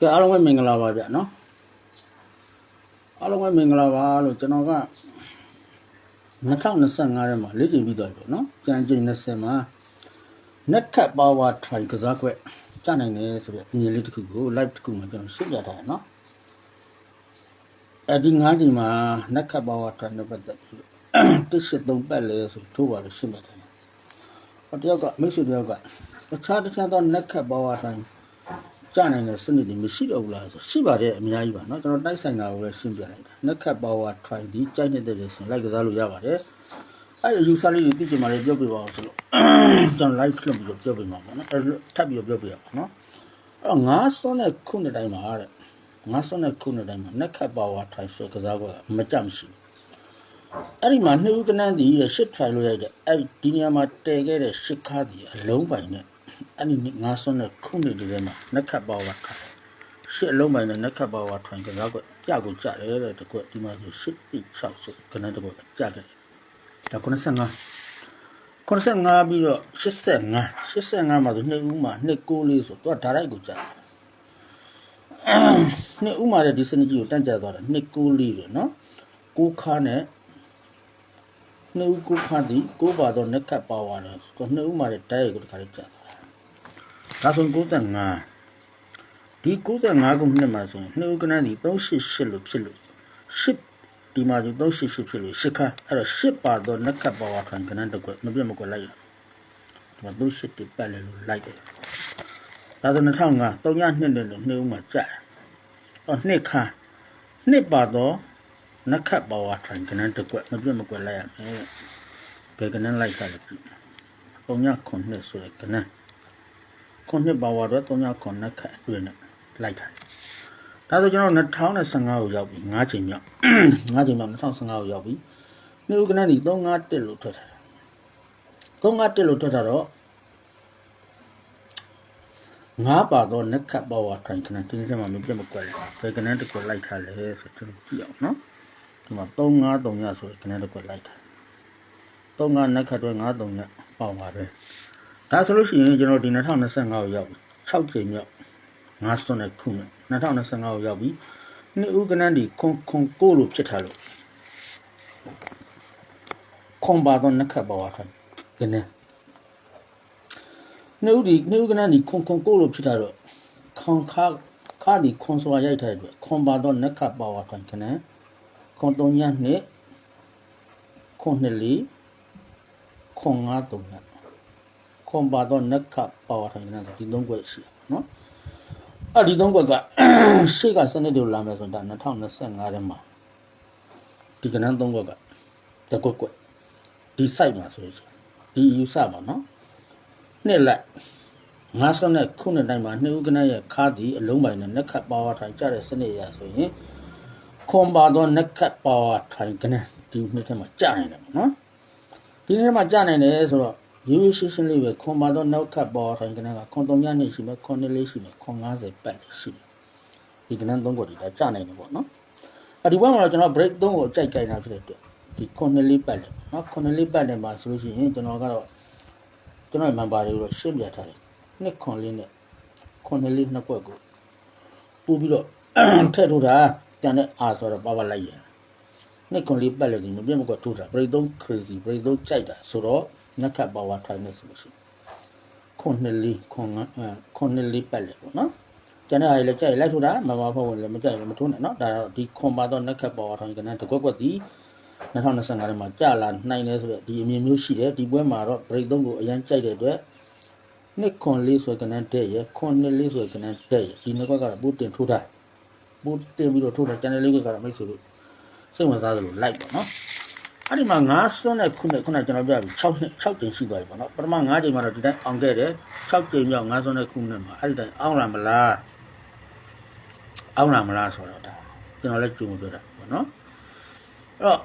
ကဲအားလုံးပဲမင်္ဂလာပါဗျနော်အားလုံးပဲမင်္ဂလာပါလို့ကျွန်တော်က2025ထဲမှာလေ့ကျင့်ပြီးသွားပြီပေါ့နော်ကြံကျင်20မှာ net cut power try ကစားခွက်ကြနိုင်တယ်ဆိုပြီးအမြင်လေးတစ်ခုကို live တစ်ခုမှာကျွန်တော်ရှင်းပြထားတယ်နော်အဲဒီ၅ချိန်မှာ net cut power try နဲ့ပတ်သက်ပြီး183ပတ်လဲဆိုထိုးပါလို့ရှင်းပြထားတယ်ဟောတယောက်ကမိတ်ဆွေတယောက်က တခြားတခြားသော net cut power try ကြနိုင်တဲ့စနစ်တွေမရှိတော့ဘူးလားဆိုရှိပါတယ်အများကြီးပါเนาะကျွန်တော်တိုက်ဆိုင်တာကိုပဲရှင်းပြလိုက်တာ Netcat Power Try ဒီကြိုက်နေတဲ့ဆိုရင်လိုက်ကစားလို့ရပါတယ်အဲ့ဒီ user လေးတွေသိချင်မှလည်းပြောပြပါအောင်ဆိုလို့ကျွန်တော် live လွှင့်ပြီးတော့ပြောပြမှာပေါ့နော်အဲ့ထပ်ပြီးတော့ပြောပြရပါနော်အဲ့တော့ငါးစွန်းတဲ့ခုနှစ်တိုင်းမှာတဲ့ငါးစွန်းတဲ့ခုနှစ်တိုင်းမှာ Netcat Power Try ဆိုကစားကွာမကြမရှိဘူးအဲ့ဒီမှာနှစ်ဦးကနန်းတည်ရဲ့ shit try လို့ရိုက်တဲ့အဲ့ဒီနေရာမှာတည်ခဲ့တဲ့ shit ခါးတည်အလုံးပိုင်နဲ့ အဲ့ဒီငါးစွန်းတဲ့ခုနှစ်တွေထဲမှာ Netcat Power Try ရှစ်အလုံးပိုင်နဲ့ Netcat Power Try ကစားကွာကြကိုကြတယ်တဲ့တကွဒီမှာဆိုရှစ်တိ6ဆိုကနန်းတကွကြတယ်ဒါ95 85ပြီးတော့85 85မှာဆိုနှစ်ဦးမှာနှစ်ကိုးလေးဆိုတော့ဓာတ်ရိုက်ကိုကြာတယ်နှစ်ဦးမှာလည်းဒီစနစ်ကြီးကိုတန့်ကြသွားတာနှစ်ကိုးလေးတယ်နော်ကိုးခါနဲ့နှစ်ဦးကိုးခါသည်ကိုးပါတော့နက်ကပ်ပါဝါတော့ဆိုနှစ်ဦးမှာလည်းဓာတ်ရိုက်ကိုတခါလေးကြာသွားတာ ဒါဆို95ဒီ95ခုနှစ်မှာဆိုရင်နှစ်ဦးကနန်းဒီ388လို့ဖြစ်လို့10ဒီမှာဒီ388ဖြစ်လို့10ခါအဲ့တော့10ပါတော့နက်ကပ်ပါဝါခံကနန်းတစ်ခွက်မပြတ်မကွက်လိုက်ရဒီမှာ38တိပတ်လဲလို့လိုက်တယ်ဒါဆို2005 3ညနှစ်နဲ့လို့နှစ်ဦးမှာကြာတယ်အော်နှစ်ခါနှစ်ပါတော့နက်ကပ်ပါဝါခံကနန်းတစ်ခွက်မပြတ်မကွက်လိုက်ရမယ်ဘယ်ကနန်းလိုက်တာလဲပြီ3ည9နှစ်ဆိုတဲ့ကနန်း 9နှစ်ပါဝါတော့3ည9နက်ကပ်အတွင်းနဲ့လိုက်တာဒါဆိုကျွန်တော်2015ကိုရောက်ပြီ9ချိန်မြောက်9ချိန်မြောက်2015ကိုရောက်ပြီမြို့ကနန်းဒီ351လို့ထွက်ထားတယ်351လို့ထွက်ထားတော့ငါးပါတော့နက်ခတ်ပါဝါထိုင်ခဏတင်းစမှာမပြတ်မကွက်လေဘယ်ကနန်းတစ်ကွက်လိုက်ထားလဲဆိုကျွန်တော်ကြည့်အောင်နော်ဒီမှာ353ညဆိုကနန်းတစ်ကွက်လိုက်ထား35နက်ခတ်တော့53ညပေါပါပဲ ဒါဆိုလို့ရှိရင်ကျွန်တော်ဒီ2025ကိုရောက်ပြီ6ချိန်မြောက်ငါးစွန်းတဲ့ခုနဲ့2025ကိုရောက်ပြီနှစ်ဦးကနန်းဒီခွန်ခွန်ကိုလို့ဖြစ်ထားလို့ခွန်ပါတော့နက်ခတ်ပါဝါထိုင်ကနန်းနှစ်ဦးဒီနှစ်ဦးကနန်းဒီခွန်ခွန်ကိုလို့ဖြစ်ထားတော့ခွန်ခါခါဒီခွန်စွာရိုက်ထားတဲ့အတွက်ခွန်ပါတော့နက်ခတ်ပါဝါထိုင်ကနန်းခွန်3ညနှစ်ခွန်2လေးခွန်5 3ည ခွန်ပါတော့နက်ခတ်ပါဝါထိုင်ကနန်းဒီသုံးခွက်ရှိတယ်နော်အဲ့ဒီသုံးကွက်ကရှေ့ကစနစ်တို့လာမယ်ဆိုတော့2025ထဲမှာဒီကနန်းသုံးကွက်ကတကွက်ကွက်ဒီ site မှာဆိုရင်ဒီ user ပါနော်နှစ်လက်ငါးစနဲ့ခုနှစ်တိုင်းမှာနှစ်ဦးကနန်းရဲ့ခါသည်အလုံးပိုင်နဲ့နက်ခတ်ပါဝါထိုင်ကြတဲ့စနစ်ရဆိုရင်ခွန်ပါတော့နက်ခတ်ပါဝါထိုင်ကနန်းဒီနှစ်ထဲမှာကြာနေတယ်ပေါ့နော်ဒီနှစ်ထဲမှာကြာနိုင်တယ်ဆိုတော့ ရိုးရိုးရှင်းရှင်းလေးပဲခွန်ပါတော့နောက်ခတ်ပေါ်ထိုင်ကနန်းကခွန်3ညနေရှိမယ်ခွန်4လေးရှိမယ်ခွန်50ပတ်ရှိတယ်ဒီကနန်း3ခုဒီဒါကြာနိုင်တယ်ပေါ့နော်အဒီဘက်မှာတော့ကျွန်တော် break 3ကိုကြိုက်ကြိုက်တာဖြစ်တဲ့အတွက်ဒီခွန်4လေးပတ်လေနော်ခွန်4လေးပတ်တယ်မှာဆိုလို့ရှိရင်ကျွန်တော်ကတော့ကျွန်တော် member တွေကိုတော့ရှင်းပြထားတယ်နှစ်ခွန်လေးနဲ့ခွန်4လေးနှစ်ကွက်ကိုပို့ပြီးတော့ထည့်ထုတ်တာကျန်တဲ့အာဆိုတော့ပါပါလိုက်ရ နှစ်ခွန်လေးပတ်လေဒီမပြတ်မကွက်ထုတ်တာ break 3 crazy break 3ကြိုက်တာဆိုတော့နက်ခတ်ပါဝါထိုင်နေဆိုလို့ရှိရင်ခွန်နှစ်လေးခွန်ခွန်နှစ်လေးပတ်လေပေါ့နော်ကျန်တဲ့အားလည်းကြိုက်လိုက်ထိုးတာမမဖို့ဝင်လည်းမကြိုက်လည်းမထိုးနဲ့နော်ဒါတော့ဒီခွန်ပါတော့နက်ခတ်ပါဝါထိုင်ကနန်းတကွက်ကွက်ဒီ2025ထဲမှာကြာလာနိုင်တယ်ဆိုတော့ဒီအမြင်မျိုးရှိတယ်ဒီပွဲမှာတော့ break 3ကိုအရင်ကြိုက်တဲ့အတွက်နှစ်ခွန်လေးဆိုကနန်းတဲ့ရခွန်နှစ်လေးဆိုကနန်းတဲ့ရဒီနှစ်ကွက်ကတော့ပို့တင်ထိုးတာပို့တင်ပြီးတော့ထိုးတာကျန်တဲ့လေးကွက်ကတော့မိတ်ဆွေတို့ စိတ်ဝင်စားသလိုလိုက်ပါနော်အဲ့ဒီမှာ9စွန်းနဲ့ခုနဲ့ခုနကျွန်တော်ပြပြီ6နှစ်6ကြိမ်ရှိသွားပြီပေါ့နော်ပထမ9ကြိမ်မှာတော့ဒီတိုင်းအောင်ခဲ့တယ်6ကြိမ်မြောက်9စွန်းနဲ့ခုနဲ့မှာအဲ့ဒီတိုင်းအောင်လာမလားအောင်လာမလားဆိုတော့ဒါကျွန်တော်လည်းကြုံပြောတာပေါ့နော်အဲ့တော့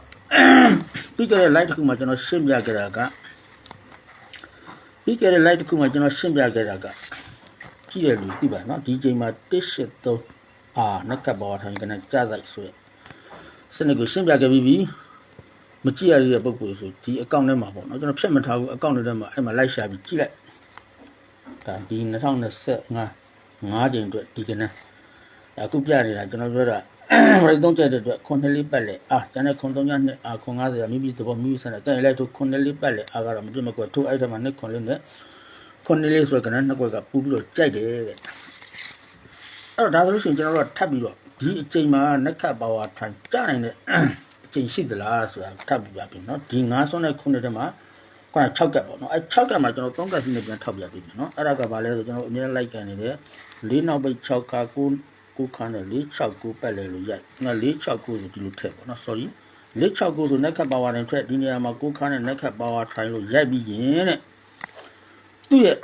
ပြီးကြတဲ့ live တစ်ခုမှာကျွန်တော်ရှင်းပြခဲ့တာကပြီးကြတဲ့ live တစ်ခုမှာကျွန်တော်ရှင်းပြခဲ့တာကကြည့်ရလို့သိပါနော်ဒီချိန်မှာ183အာနက်ကပ်ပေါ်ထိုင်ကနေကြားဆိုင်ဆိုရ စနစ်ကိုရှင်းပြခဲ့ပြီးပြီမကြည့်ရတဲ့ပုံကိုဆိုဒီအကောင့်ထဲမှာပေါ့နော်ကျွန်တော်ဖြတ်မထားဘူးအကောင့်ထဲမှာအဲ့မှာလိုက်ရှာပြီးကြည့်လိုက်ဒါဒီ2025 9ချိန်အတွက်ဒီကနေ့အခုပြနေတာကျွန်တော်ပြောတာရိတ်သုံးချက်တဲ့အတွက်ခွန်နှစ်လေးပတ်လေအာကျန်တဲ့ခွန်သုံးညနှစ်အာခွန်90မိမိသဘောမိမိဆန္ဒတိုင်လိုက်သူခွန်နှစ်လေးပတ်လေအာကတော့မပြတ်မကွက်ထိုးအဲ့ထမှာနှစ်ခွန်လေးနဲ့ခွန်နှစ်လေးဆိုတဲ့ကနေ့နှစ်ကွက်ကပူပြီးတော့ကြိုက်တယ်တဲ့အဲ့တော့ဒါဆိုလို့ရှိရင်ကျွန်တော်တို့ကထပ်ပြီးတော့ ဒီအချိန်မှာနက်ခတ်ပါဝါထိုင်ကြနိုင်တဲ့အချိန်ရှိသလားဆိုတာထပ်ပြီးပြပြီเนาะဒီ9ဆွန်းတဲ့ခုနှစ်ထဲမှာခုန6ကပ်ပေါ့နော်အဲ6ကပ်မှာကျွန်တော်3ကပ်စီးနဲ့ပြန်ထောက်ပြပြီးပြီเนาะအဲ့ဒါကဘာလဲဆိုကျွန်တော်အမြဲလိုက်ကန်နေတဲ့၄နောက်ပိတ်6ခါ9ကိုခန်းနဲ့၄6ကိုပတ်လဲလို့ရိုက်ငါ၄6ကိုဆိုဒီလိုထည့်ပေါ့နော် sorry ၄6ကိုဆိုနက်ခတ်ပါဝါနဲ့ထက်ဒီနေရာမှာကိုခန်းနဲ့နက်ခတ်ပါဝါထိုင်လို့ရိုက်ပြီးရင်တဲ့သူ့ရဲ့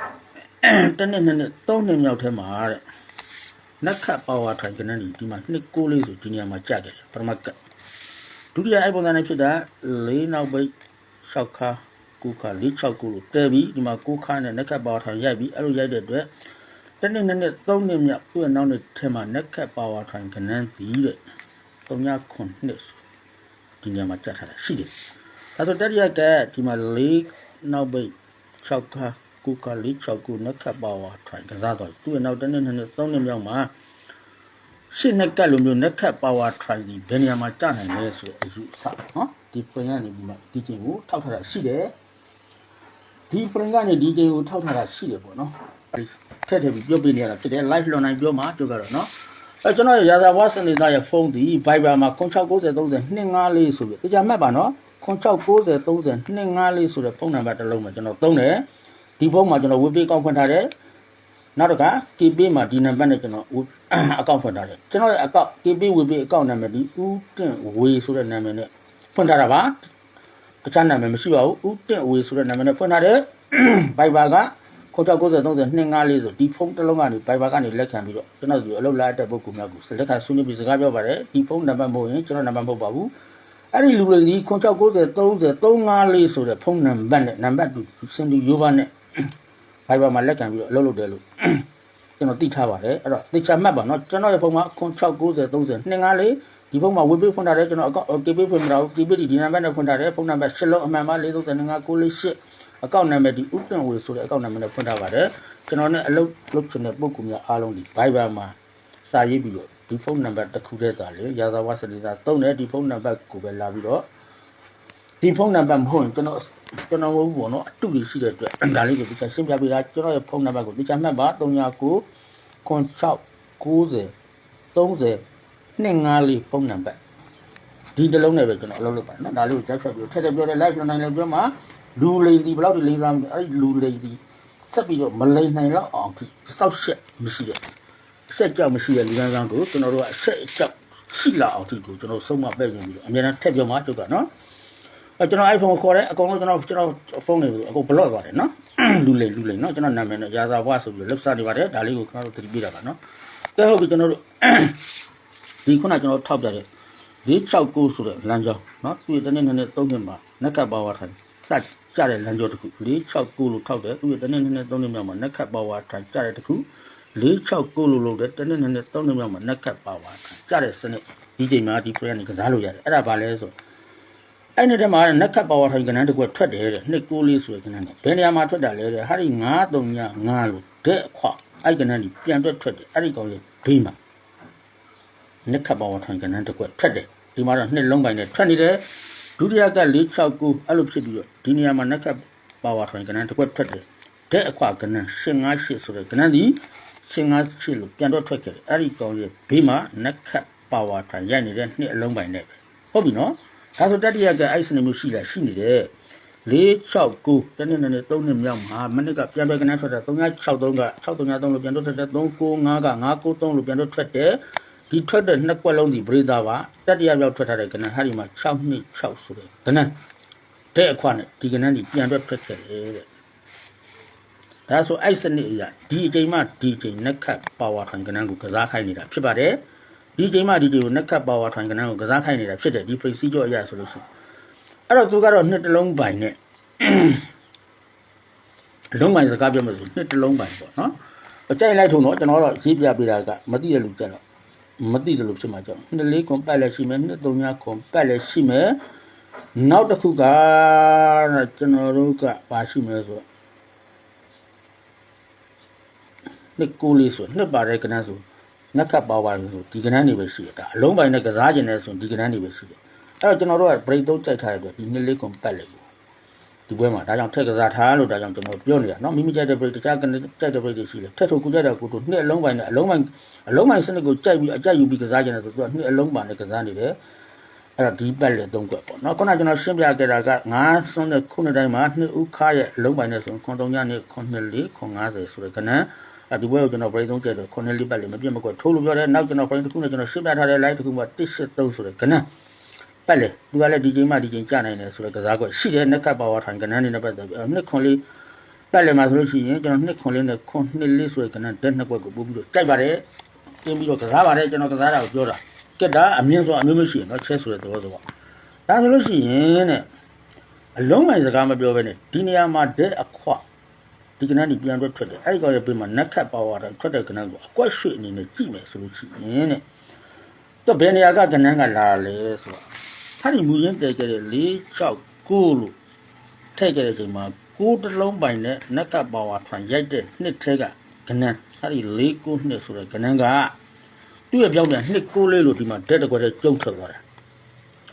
တနေ့နှစ်နှစ်သုံးနှစ်မြောက်ထဲမှာတဲ့ နက်ခတ်ပါဝါထိုင်ကနေဒီမှာနှစ်ကိုလေးဆိုဒီနေရာမှာကြာခဲ့တယ်ပထမကဒုတိယအဲ့ပုံစံနဲ့ဖြစ်တာ၄နောက်ပိတ်6ခါကိုခါ၄6ကိုလို့တဲပြီးဒီမှာကိုခါနဲ့နက်ခတ်ပါဝါထိုင်ရိုက်ပြီးအဲ့လိုရိုက်တဲ့အတွက်တနေ့နဲ့နဲ့သုံးနှစ်မြောက်သူ့ရဲ့နောက်နှစ်ထဲမှာ naked power train ကနန်းတည်တဲ့သုံးညခွန်နှစ်ဒီညမှာကြတ်ထားတာရှိတယ်။ဒါဆိုတတိယကဒီမှာ၄နောက်ပိတ်6ခါ ကုကလေး6ကုနက်ခတ်ပါဝါထိုင်ကစားတော့သူ့နောက်တနေ့နဲ့သုံးနှစ်မြောက်မှာရှစ်နက်ကတ်လိုမျိုးနက်ခတ်ပါဝါထိုင်ဒီဘယ်နေရာမှာကျနိုင်လဲဆိုအယူဆနော်ဒီဖွင့်ရနေပြီးမှဒီကျင်ကိုထောက်ထားတာရှိတယ်ဒီဖွင့်ကနေဒီကျင်ကိုထောက်ထားတာရှိတယ်ပေါ့နော်ထက်ထက်ပြီးပြောပြနေရတာဖြစ်တယ် live လွန်နိုင်ပြောမှာပြောကြတော့နော်အဲကျွန်တော်ရရာသာဝါစနေသားရဲ့ဖုန်းဒီ Viber မှာ0690 30 254ဆိုပြီးကြာမှတ်ပါနော်0690 30 254ဆိုတဲ့ဖုန်းနံပါတ်တစ်လုံးမှာကျွန်တော်သုံးတယ် ဒီဖုန်းမှာကျွန်တော်ဝေပေးကောက်ဖွင့်ထားတယ်နောက်တစ်ခါ KP မှာဒီနံပါတ်နဲ့ကျွန်တော်အကောင့်ဖွင့်ထားတယ်ကျွန်တော်ရဲ့အကောင့် KP ဝေပေးအကောင့်နာမည်ဒီဦးတင့်ဝေဆိုတဲ့နာမည်နဲ့ဖွင့်ထားတာပါတခြားနာမည်မရှိပါဘူးဦးတင့်ဝေဆိုတဲ့နာမည်နဲ့ဖွင့်ထားတယ် Viber ကခေါ်ချောက်90 30 254ဆိုဒီဖုန်းတစ်လုံးကနေ Viber ကနေလက်ခံပြီးတော့ကျွန်တော်ဒီအလုပ်လာတဲ့ပုဂ္ဂိုလ်များကိုလက်ခံဆွေးနွေးပြီးစကားပြောပါတယ်ဒီဖုန်းနံပါတ်မဟုတ်ရင်ကျွန်တော်နံပါတ်မဟုတ်ပါဘူးအဲ့ဒီလူတွေဒီခေါ်ချောက်90 30 354ဆိုတဲ့ဖုန်းနံပါတ်နဲ့နံပါတ်တူစင်တူရိုးပါနဲ့ Viber မှာလက်ခံပြီးတော့အလုပ်လုပ်တယ်လို့ကျွန်တော်သိထားပါတယ်အဲ့တော့သိချာမှတ်ပါနော်ကျွန်တော်ရဲ့ဖုန်းမှာခွန်690 30 254ဒီဖုန်းမှာဝေပေးဖွင့်ထားတယ်ကျွန်တော်အကောင့် KB ဖွင့်မထားဘူး KB ဒီနံပါတ်နဲ့ဖွင့်ထားတယ်ဖုန်းနံပါတ်8လုံးအမှန်ပါ4325948အကောင့်နံပါတ်ဒီဥပင်ဝေဆိုတဲ့အကောင့်နံပါတ်နဲ့ဖွင့်ထားပါတယ်ကျွန်တော်နဲ့အလုပ်လုပ်ချင်တဲ့ပုံကူများအားလုံးဒီ Viber မှာစာရေးပြီးတော့ဒီဖုန်းနံပါတ်တစ်ခုတည်းသာလေရာဇာဝစလီစာတုံးတယ်ဒီဖုန်းနံပါတ်ကိုပဲလာပြီးတော့ ဒီဖုန်းနံပါတ်မဟုတ်ရင်ကျွန်တော်ကျွန်တော်ဘူးပေါ့နော်အတုတွေရှိတဲ့အတွက်ဒါလေးကိုဒီကရှင်းပြပေးတာကျွန်တော်ရဲ့ဖုန်းနံပါတ်ကိုဒီချမှတ်ပါ39 96 90 30 254ဖုန်းနံပါတ်ဒီတစ်လုံးနဲ့ပဲကျွန်တော်အလုပ်လုပ်ပါတယ်နော်ဒါလေးကိုကြိုက်ချက်ပြီးထက်ထက်ပြောတယ် live နိုင်လည်းပြောမှာလူလိန်ဒီဘယ်လောက်ဒီလိန်သားမလဲအဲ့ဒီလူလိန်ဒီဆက်ပြီးတော့မလိန်နိုင်တော့အောင်ဒီစောက်ရှက်မရှိတဲ့ဆက်ကြောက်မရှိတဲ့လူကန်းဆောင်ကိုကျွန်တော်တို့ကအဆက်အကြောက်ရှိလာအောင်ဒီကိုကျွန်တော်ဆုံးမပဲ့ပြင်ပြီးတော့အများနဲ့ထက်ပြောမှာကျုပ်ကနော်အဲ ကျွန်တော် iPhone ခေါ်တယ်အကုန်လုံးကျွန်တော်ကျွန်တော်ဖုန်းတွေအကုန် block သွားတယ်နော်လူလိမ်လူလိမ်နော်ကျွန်တော်နာမည်နဲ့ရာဇာဘွားဆိုပြီးလှုပ်ရှားနေပါတယ်ဒါလေးကိုကျွန်တော်တို့သတိပေးတာပါနော်ကဲဟုတ်ပြီကျွန်တော်တို့ဒီခုနကျွန်တော်ထောက်ပြတယ်469ဆိုတဲ့လမ်းကြောင်းနော်သူရဲ့တနေ့နဲ့သုံးနှစ်မှာနက်ကပါဝါထိုင်စကြတဲ့လမ်းကြောင်းတစ်ခု469လို့ထောက်တယ်သူရဲ့တနေ့နဲ့သုံးနှစ်မြောက်မှာနက်ကပါဝါထိုင်ကြတဲ့တစ်ခု469လို့လုပ်တယ်တနေ့နဲ့သုံးနှစ်မြောက်မှာနက်ကပါဝါထိုင်ကြတဲ့စနစ်ဒီချိန်မှာဒီ program ကစားလို့ရတယ်အဲ့ဒါဘာလဲဆိုတော့ အဲ့ဒီတည်းမှာနက်ကပ်ပါဝါထိုင်ကဏ္ဍတစ်ခွက်ထွက်တယ်တဲ့နှစ်ကိုလေးဆိုတဲ့ကဏ္ဍနဲ့ဘယ်နေရာမှာထွက်တာလဲတဲ့ဟာဒီ939 9လို့တဲ့ခွအဲ့ကဏ္ဍကြီးပြန်ထွက်ထွက်တယ်အဲ့ဒီကောင်ရဲ့ဘေးမှာနက်ခတ်ပါဝါထိုင်ကဏ္ဍတစ်ခွက်ထွက်တယ်ဒီမှာတော့နှစ်လုံးပိုင်းနဲ့ထွက်နေတယ်ဒုတိယက469အဲ့လိုဖြစ်ပြီးတော့ဒီနေရာမှာနက်ခတ်ပါဝါထိုင်ကဏ္ဍတစ်ခွက်ထွက်တယ်တဲ့အခွကဏ္ဍ158ဆိုတဲ့ကဏ္ဍဒီ158လို့ပြန်တော့ထွက်ခဲ့တယ်အဲ့ဒီကောင်ရဲ့ဘေးမှာနက်ခတ်ပါဝါထိုင်ရိုက်နေတဲ့နှစ်အလုံးပိုင်းနဲ့ပဲဟုတ်ပြီနော် ဒါဆိုတတိယကအဲ့စနစ်မျိုးရှိလားရှိနေတယ်469တနေ့နဲ့3နှစ်မြောက်မှာမနစ်ကပြန်ပဲကနန်းထွက်တာ363က63လို့ပြန်တော့ထွက်တယ်395က993လို့ပြန်တော့ထွက်တယ်ဒီထွက်တဲ့နှစ်ကွက်လုံးဒီပရိသပါတတိယမြောက်ထွက်ထားတဲ့ကနန်းဟာဒီမှာ6နှစ်6ဆိုတဲ့ကနန်းတဲ့အခွနဲ့ဒီကနန်းဒီပြန်တော့ထွက်ခဲ့တယ်တဲ့ဒါဆိုအဲ့စနစ်အရာဒီအချိန်မှဒီအချိန်နက်ခတ်ပါဝါထိုင်ကနန်းကိုကစားခိုင်းနေတာဖြစ်ပါတယ် ဒီအချိန်မှဒီအချိန်ကိုနက်ခတ်ပါဝါထိုင်ကနန်းကိုကစားခိုင်းနေတာဖြစ်တယ်ဒီ procedure အရာဆိုလို့ရှိရင်အဲ့တော့သူကတော့နှစ်တလုံးပိုင်နဲ့လုံးပိုင်စကားပြောမှဆိုနှစ်တလုံးပိုင်ပေါ့နော်အကြိုက်လိုက်ထုံတော့ကျွန်တော်တော့ရေးပြပေးတာကမသိတဲ့လူကြက်တော့မသိတယ်လို့ဖြစ်မှာကြောက်နှစ်လေးကွန်ပတ်လည်းရှိမယ်နှစ်သုံးညကွန်ပတ်လည်းရှိမယ်နောက်တစ်ခုကကျွန်တော်တို့ကပါရှိမယ်ဆိုနနှစ်ကိုလေးဆိုနှစ်ပါတဲ့ကနန်းဆို နှက်ကပ်ပါပါဆိုဒီကနန်းနေပဲရှိတယ်ဒါအလုံးပိုင်းနဲ့ကစားကျင်နေဆိုဒီကနန်းနေပဲရှိတယ်အဲ့တော့ကျွန်တော်တို့က break သုံးကြိုက်ထားတဲ့အတွက်ဒီနှစ်လေးကုန်ပတ်လိုက်ဘူးဒီပွဲမှာဒါကြောင့်ထက်ကစားထားလို့ဒါကြောင့်ကျွန်တော်ပြောနေတာเนาะမိမိကြိုက်တဲ့ break တခြားကနန်းကြိုက်တဲ့ break တွေရှိတယ်ထက်ထုတ်ကိုကြိုက်တဲ့ကိုတို့နှစ်အလုံးပိုင်းနဲ့အလုံးပိုင်းအလုံးပိုင်းစနစ်ကိုကြိုက်ပြီးအကြိုက်ယူပြီးကစားကျင်တယ်ဆိုတော့နှစ်အလုံးပိုင်းနဲ့ကစားနေတယ် အဲ့တော့ဒီပတ်လေသုံးကွက်ပေါ့နော်ခုနကကျွန်တော်ရှင်းပြခဲ့တာက9ဆွန်းတဲ့ခုနှစ်တိုင်းမှာနှစ်ဦးခါရဲ့အလုံးပိုင်းနဲ့ဆိုခွန်3ညနေခွန်2လေးခွန်50ဆိုတဲ့ကဏ္ဍ အဲ့ဒီဘွဲကိုကျွန်တော်ပြိသုံးကျက်တော့ခွန်2လေးပတ်လေမပြတ်မကွက်ထိုးလို့ပြောတယ်နောက်ကျွန်တော်ပြိတစ်ခုနဲ့ကျွန်တော်ရှင်းပြထားတဲ့ live တစ်ခုမှာ183ဆိုတဲ့ကဏ္ဍပတ်လေသူကလည်းဒီချိန်မှဒီချိန်ကြာနိုင်တယ်ဆိုတဲ့ကစားကွက်ရှိတယ်နက်ကပ်ပါဝါထိုင်ကဏ္ဍနေနဲ့ပတ်သက်ပြီးအဲ့နှစ်ခွန်လေးပတ်လေမှာဆိုလို့ရှိရင်ကျွန်တော်နှစ်ခွန်လေးနဲ့ခွန်2လေးဆိုတဲ့ကဏ္ဍတက်နှစ်ကွက်ကိုပို့ပြီးတော့ကြိုက်ပါတယ်တင်းပြီးတော့ကစားပါတယ်ကျွန်တော်ကစားတာကိုပြောတာကက်တာအမြင့်ဆိုအမျိုးမျိုးရှိရင်တော့ချက်ဆိုတဲ့သဘောဆိုပါဒါဆိုလို့ရှိရင်တဲ့အလုံးမိုင်စကားမပြောဘဲနဲ့ဒီနေရာမှာတဲ့အခွ ဒီကနန်းကြီးပြန်ထွက်ထွက်တယ်အဲ့ဒီကောင်ရဲ့ပြင်မှာနက်ခတ်ပါဝါတော့ထွက်တဲ့ကနန်းကိုအကွက်ရွှေ့အနေနဲ့ကြည့်မယ်ဆိုလို့ရှိရင်တဲ့တော့ဘယ်နေရာကကနန်းကလာလဲဆိုတော့ဖတ်ဒီမူရင်းတည်ကြတဲ့၄6 9လို့ထည့်ကြတဲ့အချိန်မှာကိုးတစ်လုံးပိုင်နဲ့နက်ကပ်ပါဝါထွန်ရိုက်တဲ့နှစ်ထဲကကနန်းအဲ့ဒီ၄9နှစ်ဆိုတဲ့ကနန်းကသူ့ရဲ့ပြောင်းပြန်နှစ်ကိုလေးလို့ဒီမှာဓာတက်ကွက်တဲ့ကျုံထွက်သွားတာ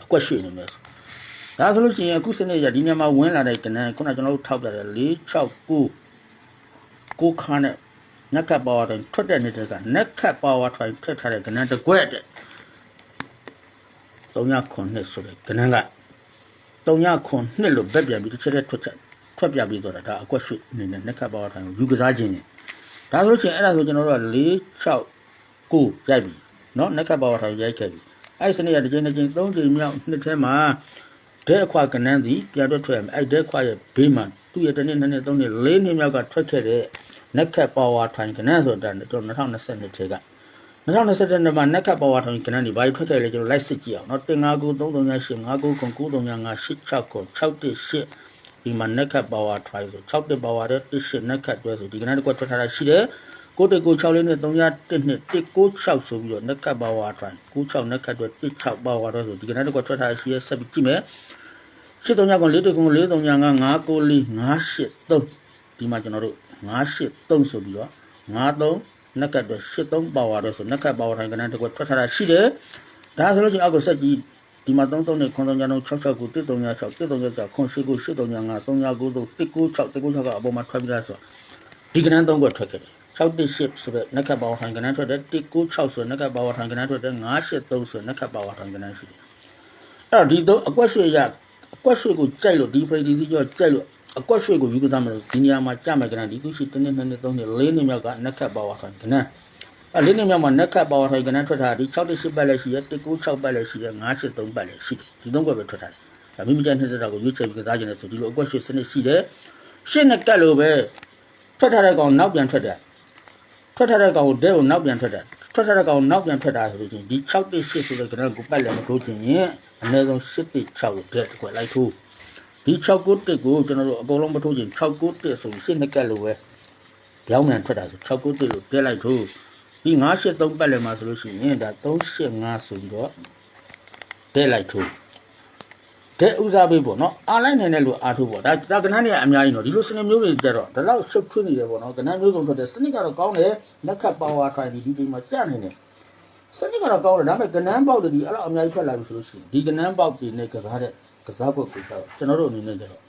အကွက်ရွှေ့နေမယ်ဆိုဒါဆိုလို့ရှိရင်အခုစနေရဒီညမှာဝင်လာတဲ့ကနန်းခုနကျွန်တော်တို့ထောက်ပြတယ်4 6 9 ကိုခါနဲ့နက်ကပ်ပါဝါတိုင်းထွက်တဲ့နေတဲ့ကနက်ကပ်ပါဝါထိုင်ထွက်ထားတဲ့ကနန်းတစ်ကွက်တဲ့3ခုနှစ်ဆိုတဲ့ကနန်းက3ခုနှစ်လို့ဘက်ပြန်ပြီးတစ်ချက်တည်းထွက်ချက်ထွက်ပြပြီးတော့တာဒါအကွက်ရွှေ့အနေနဲ့နက်ကပ်ပါဝါထိုင်ကိုယူကစားခြင်းနေဒါဆိုလို့ရှိရင်အဲ့ဒါဆိုကျွန်တော်တို့က4 6ကိုရိုက်ပြီเนาะနက်ကပ်ပါဝါထိုင်ရိုက်ခဲ့ပြီအဲ့စနေရတစ်ချိန်တစ်ချိန်သုံးချိန်မြောက်နှစ်ထဲမှာဒဲအခွာကနန်းသည်ပြန်ထွက်ထွက်ရမယ်အဲ့ဒဲခွာရဲ့ဘေးမှာသူ့ရဲ့တစ်နှစ်နှစ်နှစ်သုံးနှစ်လေးနှစ်မြောက်ကထွက်ခဲ့တဲ့ နက်ခတ်ပါဝါထိုင်ကနန်းဆိုတာကျွန်တော်2022ထဲက2021နှစ်မှာနက်ခတ်ပါဝါထိုင်ကနန်းဒီဘာတွေထွက်ခဲ့လဲကျွန်တော်လိုက်စစ်ကြည့်အောင်နော်159 338 5998 618ဒီမှာနက်ခတ်ပါဝါထိုင်ဆို6တက်ပါဝါတဲ့18နက်ခတ်တွဲဆိုဒီကနန်းတစ်ခွက်ထွက်ထားတာရှိတယ်996လေးနဲ့301နဲ့196ဆိုပြီးတော့နက်ခတ်ပါဝါထိုင်96နက်ခတ်တွဲ16ပါဝါတော့ဆိုဒီကနန်းတစ်ခွက်ထွက်ထားတာရှိရဆက်ပြီးကြည့်မယ်8399 439 594 583ဒီမှာကျွန်တော်တို့ 583ဆိုပြီးတော့53နက်ကပ်တွဲ83ပါဝါတော့ဆိုနက်ကပ်ပါဝါထိုင်ကနန်းတစ်ခွက်ထွက်ထားတာရှိတယ်ဒါဆိုလို့ချင်းအောက်ကိုဆက်ကြည့်ဒီမှာ33နဲ့ခွန်3ညလုံး66ကို136 136ခွန်8ကို83ည9 393 196 196ကအပေါ်မှာထွက်ပြီးသားဆိုဒီကနန်း3ခွက်ထွက်ခဲ့တယ်618ဆိုတဲ့နက်ကပ်ပါဝါထိုင်ကနန်းထွက်တဲ့196ဆိုတဲ့နက်ကပ်ပါဝါထိုင်ကနန်းထွက်တဲ့983ဆိုတဲ့နက်ကပ်ပါဝါထိုင်ကနန်းရှိတယ်အဲ့တော့ဒီတော့အကွက်ရွှေရအကွက်ရွှေကိုကြိုက်လို့ဒီဖရိဒီစီကျော်ကြိုက်လို့ အကွက်ရွှေကိုယူကစားမယ်ဒီနေရာမှာကြမယ်ကနန်းဒီခုရှိတစ်နှစ်နှစ်နှစ်သုံးနှစ်လေးနှစ်မြောက်ကနက်ကပ်ပါဝါထိုင်ကနန်းအဲ့လေးနှစ်မြောက်မှာနက်ကပ်ပါဝါထိုင်ကနန်းထွက်ထားဒီ618ပတ်လည်းရှိရ196ပတ်လည်းရှိရ983ပတ်လည်းရှိတယ်ဒီသုံးခွက်ပဲထွက်ထားတယ်ဒါမိမိကြိုက်နေတဲ့တာကိုရွေးချယ်ပြီးကစားခြင်းနဲ့ဆိုဒီလိုအကွက်ရွှေစနစ်ရှိတယ်ရှင်းနဲ့ကတ်လို့ပဲထွက်ထားတဲ့ကောင်နောက်ပြန်ထွက်တယ်ထွက်ထားတဲ့ကောင်ကိုဒဲကိုနောက်ပြန်ထွက်တာထွက်ထားတဲ့ကောင်ကိုနောက်ပြန်ထွက်တာဆိုလို့ချင်းဒီ6တိ8ဆိုတဲ့ကဏ္ဍကိုပတ်လည်းမထိုးချင်ရင်အနည်းဆုံး7တိ6ကိုဒဲတစ်ခွက်လိုက်ထိုး ဒီ6ကိုတစ်ကိုကျွန်တော်တို့အကုန်လုံးမထိုးချင်6ကိုတစ်ဆိုရှင်းနှစ်ကက်လိုပဲပြောင်းပြန်ထွက်တာဆို6ကိုတစ်လို့ဒဲလိုက်ထိုးဒီ9 8 3ပတ်လည်းမှာဆိုလို့ရှိရင်ဒါ3 8 5ဆိုပြီးတော့ဒဲလိုက်ထိုးတဲ့ဥစားပေးပေါ့နော်အားလိုက်နိုင်တဲ့လူအားထုတ်ပေါ့ဒါဒါကဏ္ဍတွေအများကြီးနော်ဒီလိုစနစ်မျိုးတွေကြတော့ဒါတော့ရှုပ်ခွင်းနေတယ်ပေါ့နော်ကဏ္ဍမျိုးစုံထွက်တဲ့စနစ်ကတော့ကောင်းတယ်လက်ခတ်ပါဝါထိုင်ဒီဒီချိန်မှာကြနိုင်တယ်စနစ်ကတော့ကောင်းတယ်ဒါပေမဲ့ကဏ္ဍပေါက်တွေဒီအဲ့လိုအများကြီးထွက်လာပြီဆိုလို့ရှိရင်ဒီကဏ္ဍပေါက်တွေနဲ့ကစားတဲ့ ကစားဖို့ကိုတော့ကျွန်တော်တို့အနေနဲ့ကြတော့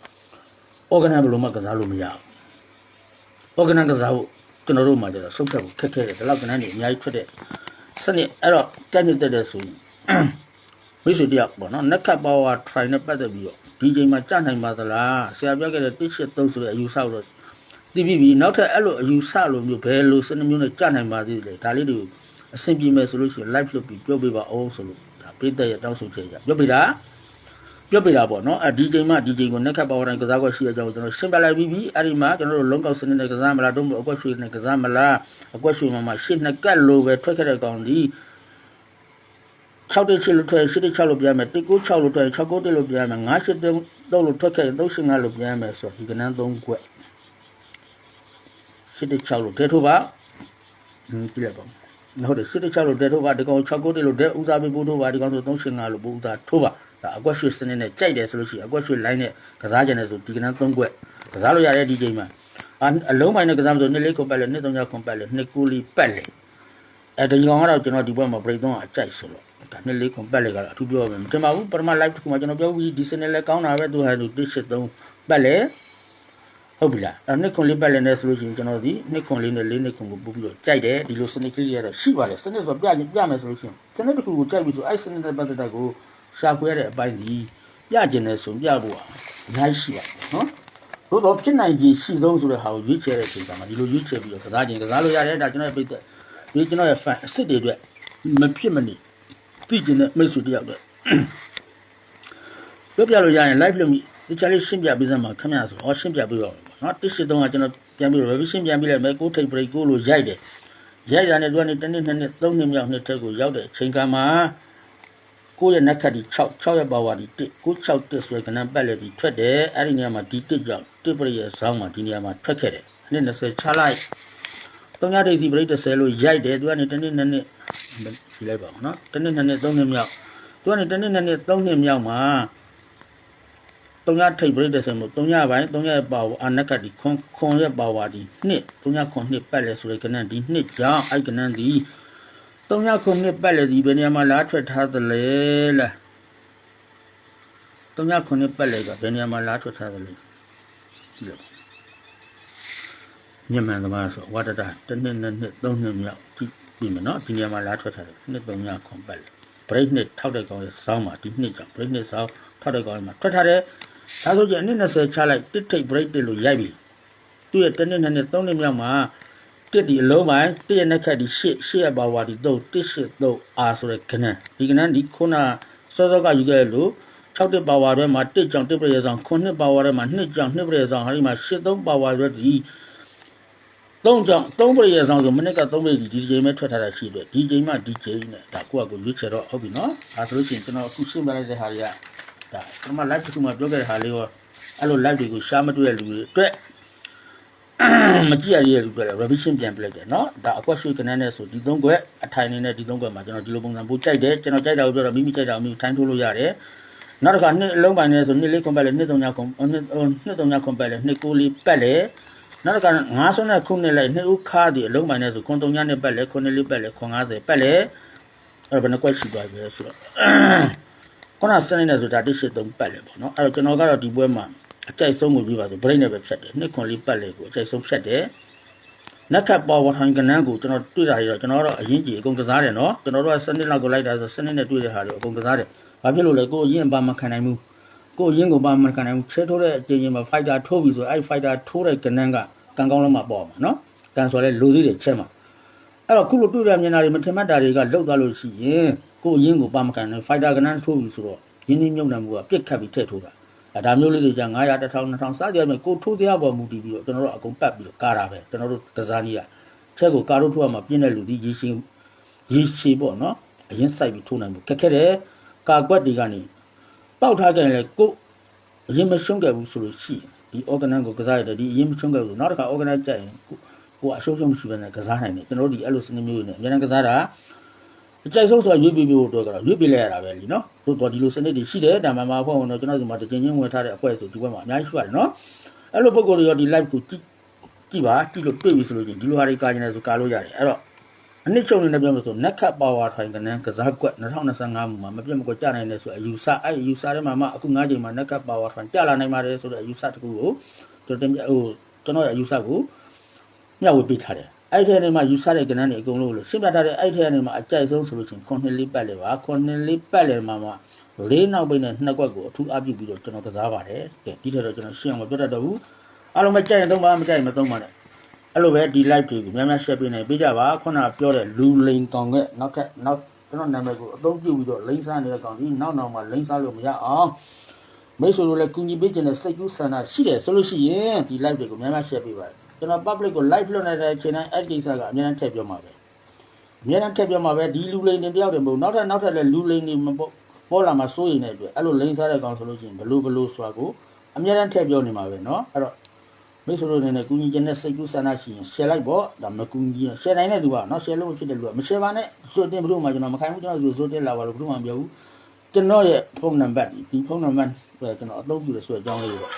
ဩကဏ္ဍဘယ်လိုမှကစားလို့မရဘူးဩကဏ္ဍကစားဖို့ကျွန်တော်တို့မှကြတော့စုပ်ဖြတ်ဖို့ခက်ခဲတယ်ဒါတော့ကဏ္ဍတွေအများကြီးထွက်တဲ့စနစ်အဲ့တော့ကြက်နေတဲ့တဲ့ဆိုရင်မိတ်ဆွေတယောက်ပေါ့နော်နက်ခတ်ပါဝါ try နဲ့ပတ်သက်ပြီးတော့ဒီချိန်မှာကြနိုင်ပါသလားဆရာပြောခဲ့တဲ့တစ်ချက်သုံးဆိုတဲ့အယူဆတော့သိပြီပြီနောက်ထပ်အဲ့လိုအယူဆလိုမျိုးဘယ်လိုစနစ်မျိုးနဲ့ကြနိုင်ပါသေးလဲဒါလေးတွေကိုအဆင်ပြေမယ်ဆိုလို့ရှိရင် live လုပ်ပြီးပြောပြပါအောင်ဆိုလို့ဒါပိတ်သက်ရဲ့တောင်းဆိုချက်ကြပြောပြတာ ပြောပြတာပေါ့နော်အဲဒီချိန်မှာဒီချိန်ကိုနက်ခတ်ပါဝါတိုင်းကစားကွက်ရှိရကြအောင်ကျွန်တော်ရှင်းပြလိုက်ပြီးပြီအဲ့ဒီမှာကျွန်တော်တို့လုံးကောက်စနစ်နဲ့ကစားမလားတုံးအကွက်ရွှေနဲ့ကစားမလားအကွက်ရွှေမှာမှရှင်းနှစ်ကတ်လိုပဲထွက်ခဲ့တဲ့ကောင်ဒီ6တိ6လို့ထွက်8တိ6လို့ပြန်မယ်1 9 6လို့ထွက်6 9တိလို့ပြန်မယ်9 8တိ3လို့ထွက်ခဲ့ရင်3 5လို့ပြန်မယ်ဆိုတော့ဒီကနန်း3ခွက်8တိ6လို့တဲထိုးပါဟင်းကြည့်လိုက်ပါဟုတ်တယ်8တိ6လို့တဲထိုးပါဒီကောင်6 9တိလို့တဲဦးစားပေးပို့ထိုးပါဒီကောင်ဆို3 5လို့ပို့ဦးစားထိုးပါ ဒါအကွက်ရွှေစနစ်နဲ့ကြိုက်တယ်ဆိုလို့ရှိရင်အကွက်ရွှေ line နဲ့ကစားကြတယ်ဆိုဒီကနန်း3ခွက်ကစားလို့ရတဲ့ဒီချိန်မှာအာအလုံးပိုင်းနဲ့ကစားမဆိုနှစ်လေးခွန်ပတ်လေနှစ်သုံးညခွန်ပတ်လေနှစ်ကူလီပတ်လေအဲဒီကောင်ကတော့ကျွန်တော်ဒီဘက်မှာပြိသုံးအကြိုက်ဆိုလို့ဒါနှစ်လေးခွန်ပတ်လေကတော့အထူးပြောမယ်မတင်ပါဘူးပထမ live တစ်ခုမှာကျွန်တော်ပြောပြီးဒီစနေလဲကောင်းတာပဲသူဟာသူ183ပတ်လေဟုတ်ပြီလားအဲနှစ်ခွန်လေးပတ်လေနဲ့ဆိုလို့ရှိရင်ကျွန်တော်ဒီနှစ်ခွန်လေးနဲ့လေးနှစ်ခွန်ကိုပို့ပြီးတော့ကြိုက်တယ်ဒီလိုစနစ်ကလေးရတော့ရှိပါတယ်စနစ်ဆိုပြရင်ပြမယ်ဆိုလို့ရှိရင်စနစ်တစ်ခုကိုကြိုက်ပြီဆိုအဲ့စနစ်တဲ့ပတ်သက်တာကို ရှာဖွေရတဲ့အပိုင်းဒီပြကျင်တယ်ဆိုပြဖို့အများကြီးရှိပါတယ်နော်သို့တော့ဖြစ်နိုင်ခြင်းရှိဆုံးဆိုတဲ့ဟာကိုရွေးချယ်တဲ့အချိန်မှာဒီလိုရွေးချယ်ပြီးတော့ကစားခြင်းကစားလို့ရတယ်ဒါကျွန်တော်ရဲ့ပိတ်သက်ဒီကျွန်တော်ရဲ့ fan အစ်စ်တွေအတွက်မဖြစ်မနေသိကျင်တဲ့မိတ်ဆွေတယောက်အတွက်ပြောပြလို့ရရင် live လုပ်မိဒီ challenge ရှင်းပြပေးစမ်းပါခင်ဗျာဆိုတော့ရှင်းပြပေးပါဦးနော်တစ်ရှိတော့ကျွန်တော်ပြန်ပြီးတော့ revision ပြန်ပြီးလိုက်မယ်ကိုထိပ် break ကိုလို့ရိုက်တယ်ရိုက်တာနဲ့သူကနေတစ်နှစ်နှစ်နှစ်သုံးနှစ်မြောက်နှစ်ထက်ကိုရောက်တဲ့အချိန်ကမှ ကိုရဲ့နက်ခတ်ဒီ6 6ရဲ့ပါဝါဒီ1 961ဆိုတဲ့ကဏ္ဍပတ်လက်ဒီထွက်တယ်အဲ့ဒီနေရာမှာဒီ1ကြောင့်1ပရိရဲ့ဇောင်းမှာဒီနေရာမှာထွက်ခဲ့တယ်အနည်း20ချလိုက်သုံးရဒိတ်စီပရိတ်30လို့ရိုက်တယ်သူကနေတနည်းနှစ်နှစ်ကြည့်လိုက်ပါဦးနော်တနည်းနှစ်နှစ်သုံးနှစ်မြောက်သူကနေတနည်းနှစ်နှစ်သုံးနှစ်မြောက်မှာသုံးရထိတ်ပရိတ်30မို့သုံးရပိုင်းသုံးရပါဝါနက်ခတ်ဒီခွန်ခွန်ရဲ့ပါဝါဒီ1 3ခွန်2ပတ်လက်ဆိုတဲ့ကဏ္ဍဒီ1ကြောင့်အဲ့ကဏ္ဍဒီ1 300ခုနှစ်ပတ်လည်ဒီဘယ်နေရာမှာလားထွက်ထားသလဲလား300ခုနှစ်ပတ်လည်ကဘယ်နေရာမှာလားထွက်ထားသလဲဒီလိုညမှန်သမားဆိုဝတ္တတာတစ်နှစ်နှစ်နှစ်သုံးနှစ်မြောက်ဒီပြီမနော်ဒီနေရာမှာလားထွက်ထားတယ်နှစ်300ခုပတ်လည်ဘရိတ်နှစ်ထောက်တဲ့ကောင်ရဲ့စောင်းမှာဒီနှစ်ကြောင့်ဘရိတ်နှစ်စောင်းထောက်တဲ့ကောင်ရဲ့မှာထွက်ထားတယ်ဒါဆိုကြအနည်း20ချလိုက်တစ်ထိပ်ဘရိတ်တစ်လို့ရိုက်ပြီသူ့ရဲ့တစ်နှစ်နှစ်နှစ်သုံးနှစ်မြောက်မှာ တစ်ဒီအလုံးပိုင်းတစ်ရနဲ့ခက်ဒီရှစ်ရှစ်ရပါဝါဒီတော့တစ်ရှစ်တော့အာဆိုတဲ့ခဏဒီကနန်းဒီခုနစောစောကယူခဲ့လို့6တစ်ပါဝါထဲမှာတစ်ကြောင့်တစ်ပြည့်ဆောင်9ပါဝါထဲမှာ2ကြောင့်2ပြည့်ဆောင်ဟာဒီမှာ8 3ပါဝါရွက်ဒီ3ကြောင့်3ပြည့်ဆောင်ဆိုမနစ်က3ပြည့်ဒီဒီချိန်မဲ့ထွက်ထားတာရှိတယ်ဒီချိန်မှဒီချိန်နဲ့ဒါကိုယ့်အကိုရွေးချယ်တော့ဟုတ်ပြီနော်ဒါဆိုလို့ရှိရင်ကျွန်တော်အခုရှင်းပြလိုက်တဲ့ဟာတွေကဒါကျွန်မ live တစ်ခုမှပြောခဲ့တဲ့ဟာလေးရောအဲ့လို live တွေကိုရှားမတွေ့တဲ့လူတွေအတွက် မကြည့်ရရလို့ပြောတယ် revision ပြန်ပြလိုက်တယ်เนาะဒါအကွက်ရွှေကနန်းနဲ့ဆိုဒီသုံးကွက်အထိုင်နေနဲ့ဒီသုံးကွက်မှာကျွန်တော်ဒီလိုပုံစံပို့ကြိုက်တယ်ကျွန်တော်ကြိုက်တာကိုပြောတော့မိမိကြိုက်တာကိုမိမိထိုင်းထိုးလို့ရတယ်နောက်တစ်ခါနှစ်အလုံးပိုင်းနဲ့ဆိုနှစ်လေးခွန်ပတ်လေနှစ်သုံးညခွန်နှစ်နှစ်သုံးညခွန်ပတ်လေနှစ်ကိုလေးပတ်လေနောက်တစ်ခါငါးဆွနဲ့ခုနှစ်လိုက်နှစ်ဦးခါဒီအလုံးပိုင်းနဲ့ဆိုခွန်သုံးညနဲ့ပတ်လေခွန်နှစ်လေးပတ်လေခွန်90ပတ်လေအဲ့ဘယ်နှကွက်ရှိသွားပြီလဲဆိုတော့ခုနစနေနဲ့ဆိုတာတစ်ရှိသုံးပတ်လေပေါ့နော်အဲ့တော့ကျွန်တော်ကတော့ဒီပွဲမှာ အကြိုက်ဆုံးကိုပြပါဆို brain နဲ့ပဲဖြတ်တယ်နှစ်ခွန်လေးပတ်လေကိုအကြိုက်ဆုံးဖြတ်တယ်နက်ခတ်ပေါ်ဝထိုင်ကနန်းကိုကျွန်တော်တွေ့တာရတော့ကျွန်တော်တော့အရင်ကြီးအကုန်ကစားတယ်နော်ကျွန်တော်တို့ကစနစ်လောက်ကိုလိုက်တာဆိုစနစ်နဲ့တွေ့တဲ့ဟာတွေအကုန်ကစားတယ်ဘာဖြစ်လို့လဲကိုရင်ပါမခံနိုင်ဘူးကိုရင်ကိုပါမခံနိုင်ဘူးချဲထိုးတဲ့အချိန်ချင်းမှာ fighter ထိုးပြီဆိုအဲ့ fighter ထိုးတဲ့ကနန်းကကံကောင်းလုံးမှာပေါ့မှာနော်ကံဆိုလဲလူသေးတယ်ချက်မှာအဲ့တော့ခုလိုတွေ့ရမြင်တာတွေမထင်မှတ်တာတွေကလောက်သွားလို့ရှိရင်ကိုရင်ကိုပါမခံနိုင် fighter ကနန်းထိုးပြီဆိုတော့ရင်းနှီးမြုပ်နှံမှုကပြစ်ခတ်ပြီးထည့်ထိုးတာအဲ ဒါမျိုးလေးတွေじゃ900 1000 2000စသည်အပြင်ကိုထိုးတရားပေါ်မူတည်ပြီးတော့ကျွန်တော်တို့အကုန်ပတ်ပြီးတော့ကားတာပဲကျွန်တော်တို့ကစားနည်းကချက်ကိုကားတို့ထိုးရမှာပြင်းတဲ့လူဒီရေရှင်ရေရှည်ပေါ့နော်အရင်စိုက်ပြီးထိုးနိုင်ဘူးခက်ခဲတယ်ကာကွက်တွေကနေပေါက်ထားကြရင်လေကိုအရင်မရှုံးခဲ့ဘူးဆိုလို့ရှိရင်ဒီ organ ကိုကစားရတယ်ဒီအရင်မရှုံးခဲ့ဘူးနောက်တစ်ခါ organ ကြိုက်ရင်ကိုကိုအရှုံးရှုံးမရှိဘဲနဲ့ကစားနိုင်တယ်ကျွန်တော်တို့ဒီအဲ့လိုစနစ်မျိုးတွေနဲ့အများနဲ့ကစားတာ အကြိုက်ဆုံးဆိုတာရွေးပြီးပြီးတော့ကတော့ရွေးပြီးလဲရတာပဲလीနော်တို့တော့ဒီလိုစနစ်တွေရှိတယ်ဒါမှမဟုတ်ဘူးတော့ကျွန်တော်ဒီမှာတချင်းချင်းဝင်ထားတဲ့အဖွဲ့ဆိုဒီဘက်မှာအများကြီးရှိပါတယ်နော်အဲ့လိုပုံကိုယ်တွေရောဒီ live ကိုကြည့်ကြည့်ပါကြည့်လို့တွေ့ပြီဆိုလို့ချင်းဒီလိုဟာတွေကာကျင်တယ်ဆိုကာလို့ရတယ်အဲ့တော့အနည်းချုပ်နေနဲ့ပြောလို့ဆိုနက်ခတ်ပါဝါထိုင်ကနန်းကစားကွက်2025မှာမပြတ်မကွက်ကြနိုင်တယ်ဆိုအယူဆအဲ့အယူဆထဲမှာမှအခု9ချိန်မှာနက်ခတ်ပါဝါထိုင်ကြလာနိုင်ပါတယ်ဆိုတဲ့အယူဆတခုကိုကျွန်တော်တင်ပြဟိုကျွန်တော်ရဲ့အယူဆကိုမျှဝေပေးထားတယ် အဲ့ထဲနေမှာယူဆတဲ့ကဏ္ဍတွေအကုန်လုံးလို့ရှင်းပြထားတဲ့အဲ့ထဲနေမှာအကြိုက်ဆုံးဆိုလို့ချင်းခွန်နှစ်လေးပတ်လေပါခွန်နှစ်လေးပတ်လေမှာမှာလေးနောက်ပိတ်နဲ့နှစ်ကွက်ကိုအထူးအပြုပြီးတော့ကျွန်တော်ကစားပါတယ်ကဲဒီထက်တော့ကျွန်တော်ရှင်းအောင်မပြောတတ်တော့ဘူးအားလုံးပဲကြိုက်ရင်သုံးပါမကြိုက်ရင်မသုံးပါနဲ့အဲ့လိုပဲဒီ live တွေကိုများများ share ပေးနေပေးကြပါခုနကပြောတဲ့လူလိန်ကောင်ကနောက်ထပ်နောက်ကျွန်တော်နာမည်ကိုအသုံးပြုပြီးတော့လိန်စားနေတဲ့ကောင်ဒီနောက်နောက်မှာလိန်စားလို့မရအောင်မိတ်ဆွေတို့လည်းကူညီပေးခြင်းနဲ့စိတ်ကူးဆန္ဒရှိတယ်ဆိုလို့ရှိရင်ဒီ live တွေကိုများများ share ပေးပါ ကျွန်တော် public ကို live လွှင့်နေတဲ့အချိန်တိုင်းအဲ့ဒီကိစ္စကအများကြီးထည့်ပြောမှာပဲအများကြီးထည့်ပြောမှာပဲဒီလူလိန်တွေတယောက်တည်းမဟုတ်နောက်ထပ်နောက်ထပ်လည်းလူလိန်တွေမပေါ့ပေါ်လာမှာစိုးရင်တဲ့အတွက်အဲ့လိုလိန်စားတဲ့ကောင်ဆိုလို့ရှိရင်ဘလို့ဘလို့ဆိုတာကိုအများကြီးထည့်ပြောနေမှာပဲเนาะအဲ့တော့မိတ်ဆွေတို့အနေနဲ့ကူညီခြင်းနဲ့စိတ်ကူးဆန္ဒရှိရင် share လိုက်ပေါ့ဒါမကူညီရင် share နိုင်တဲ့သူကเนาะ share လို့ဖြစ်တဲ့လူကမ share ပါနဲ့ဆိုတင်ဘလို့မှကျွန်တော်မခိုင်းဘူးကျွန်တော်ဆိုတင်လာပါလို့ဘလို့မှမပြောဘူးကျွန်တော်ရဲ့ဖုန်းနံပါတ်ဒီဖုန်းနံပါတ်ကျွန်တော်အသုံးပြုရဆိုတဲ့အကြောင်းလေးပေါ့